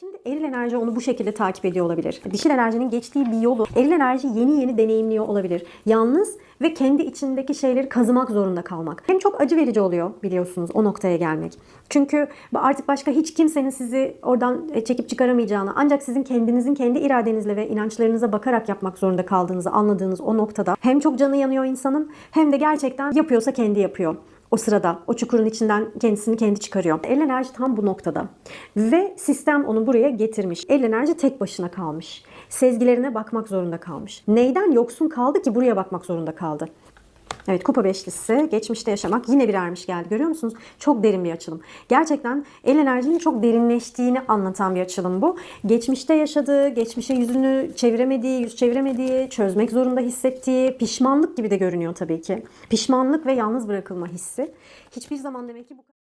Şimdi eril enerji onu bu şekilde takip ediyor olabilir. Dişil enerjinin geçtiği bir yolu eril enerji yeni yeni deneyimliyor olabilir. Yalnız ve kendi içindeki şeyleri kazımak zorunda kalmak. Hem çok acı verici oluyor biliyorsunuz o noktaya gelmek. Çünkü artık başka hiç kimsenin sizi oradan e, çekip çıkaramayacağını ancak sizin kendinizin kendi iradenizle ve inançlarınıza bakarak yapmak zorunda kaldığınızı anladığınız o noktada hem çok canı yanıyor insanın hem de gerçekten yapıyorsa kendi yapıyor. O sırada o çukurun içinden kendisini kendi çıkarıyor. El enerji tam bu noktada. Ve sistem onu buraya getirmiş. El enerji tek başına kalmış. Sezgilerine bakmak zorunda kalmış. Neyden yoksun kaldı ki buraya bakmak zorunda kaldı? Evet kupa beşlisi geçmişte yaşamak yine bir ermiş geldi görüyor musunuz? Çok derin bir açılım. Gerçekten el enerjinin çok derinleştiğini anlatan bir açılım bu. Geçmişte yaşadığı, geçmişe yüzünü çeviremediği, yüz çeviremediği, çözmek zorunda hissettiği, pişmanlık gibi de görünüyor tabii ki. Pişmanlık ve yalnız bırakılma hissi. Hiçbir zaman demek ki bu